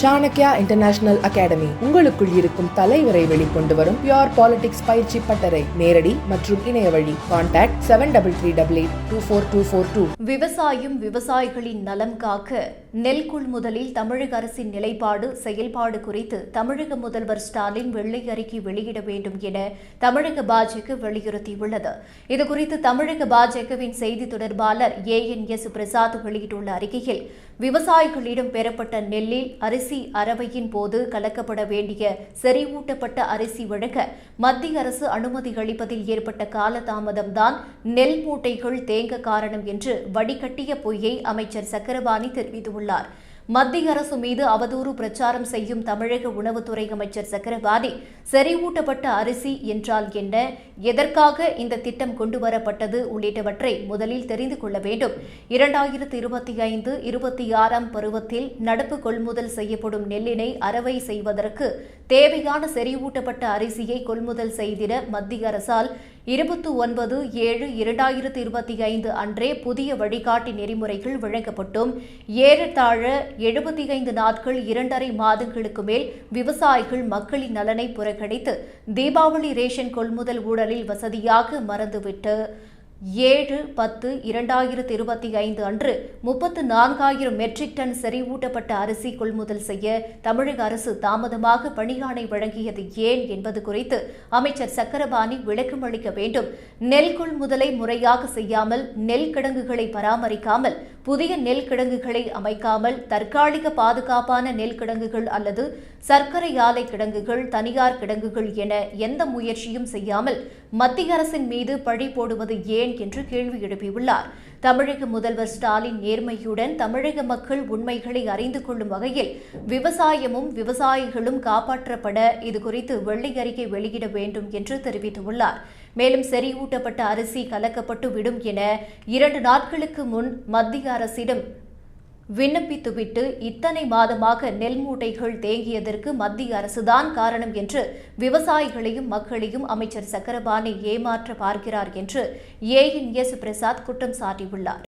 Chanakya international academy உங்களுக்குள் இருக்கும் தலைவரை வெளிக்கொண்டு வரும் பியோர் பாலிடிக்ஸ் பயிற்சி பட்டறை. நேரடி மற்றும் இணைய வழி. Contact seven double three double eight two four two four two விவசாயம் விவசாயிகளின் நலம் காக்க நெல் கொள்முதலில் தமிழக அரசின் நிலைப்பாடு செயல்பாடு குறித்து தமிழக முதல்வர் ஸ்டாலின் வெள்ளை அறிக்கை வெளியிட வேண்டும் என தமிழக பாஜக வலியுறுத்தியுள்ளது. இதுகுறித்து தமிழக பாஜகவின் செய்தி தொடர்பாளர் ஏ. என். எஸ். பிரசாத் வெளியிட்டுள்ள அறிக்கையில் விவசாயிகளிடம் பெறப்பட்ட நெல்லில் அரிசி அரவையின் போது கலக்கப்பட வேண்டிய செறிவூட்டப்பட்ட அரிசி வழங்க மத்திய அரசு அனுமதி அளிப்பதில் ஏற்பட்ட காலதாமதம்தான் நெல் மூட்டைகள் தேங்க காரணம் என்று வடிகட்டிய பொய்யை அமைச்சர் சக்கரபாணி தெரிவித்துள்ளார். மத்திய அரசு மீது அவதூறு பிரச்சாரம் செய்யும் தமிழக உணவுத்துறை அமைச்சர் சக்கரபாணி செறிவூட்டப்பட்ட அரிசி என்றால் என்ன? எதற்காக இந்த திட்டம் கொண்டுவரப்பட்டது? உள்ளிட்டவற்றை முதலில் தெரிந்து கொள்ள வேண்டும். இரண்டாயிரத்து இருபத்தி ஐந்து இருபத்தி ஆறாம் பருவத்தில் நடப்பு கொள்முதல் செய்யப்படும் நெல்லினை அறவை செய்வதற்கு தேவையான செறிவூட்டப்பட்ட அரிசியை கொள்முதல் செய்திட மத்திய அரசால் இருபத்தி ஒன்பது ஏழு இரண்டாயிரத்து இருபத்தி ஐந்து அன்றே புதிய வழிகாட்டி நெறிமுறைகள் வழங்கப்பட்டும். ஏறத்தாழ எழுபத்தி ஐந்து நாட்கள் இரண்டரை மாதங்களுக்கு மேல் விவசாயிகள் மக்களின் நலனை புறக்கணித்து தீபாவளி ரேஷன் கொள்முதல் ஊழலில் வசதியாக மறந்துவிட்டு ஏழு பத்து இரண்டாயிரத்து இருபத்தி ஐந்து அன்று முப்பத்து நான்காயிரம் மெட்ரிக் டன் செறிவூட்டப்பட்ட அரிசி கொள்முதல் செய்ய தமிழக அரசு தாமதமாக பணியாணை வழங்கியது ஏன் என்பது குறித்து அமைச்சர் சக்கரபாணி விளக்கம் அளிக்க வேண்டும். நெல் கொள்முதலை முறையாக செய்யாமல் நெல் கிடங்குகளை பராமரிக்காமல் புதிய நெல் கிடங்குகளை அமைக்காமல் தற்காலிக பாதுகாப்பான நெல் கிடங்குகள் அல்லது சர்க்கரை ஆலை கிடங்குகள் தனியார் கிடங்குகள் என எந்த முயற்சியும் செய்யாமல் மத்திய அரசின் மீது பழி போடுவது ஏன் என்று கேள்வி எழுப்பியுள்ளார். தமிழக முதல்வர் ஸ்டாலின் நேர்மையுடன் தமிழக மக்கள் உண்மைகளை அறிந்து கொள்ளும் வகையில் விவசாயமும் விவசாயிகளும் காப்பாற்றப்பட இதுகுறித்து வெள்ளை அறிக்கை வெளியிட வேண்டும் என்று தெரிவித்துள்ளார். மேலும் செறிவூட்டப்பட்ட அரிசி கலக்கப்பட்டு விடும் என இரண்டு நாட்களுக்கு முன் மத்திய அரசிடம் விண்ணப்பித்துவிட்டு இத்தனை மாதமாக நெல் மூட்டைகள் தேங்கியதற்கு மத்திய அரசுதான் காரணம் என்று விவசாயிகளையும் மக்களையும் அமைச்சர் சக்கரபாணி ஏமாற்ற பார்க்கிறார் என்று ஏஎன்எஸ் பிரசாத் குற்றம் சாட்டியுள்ளார்.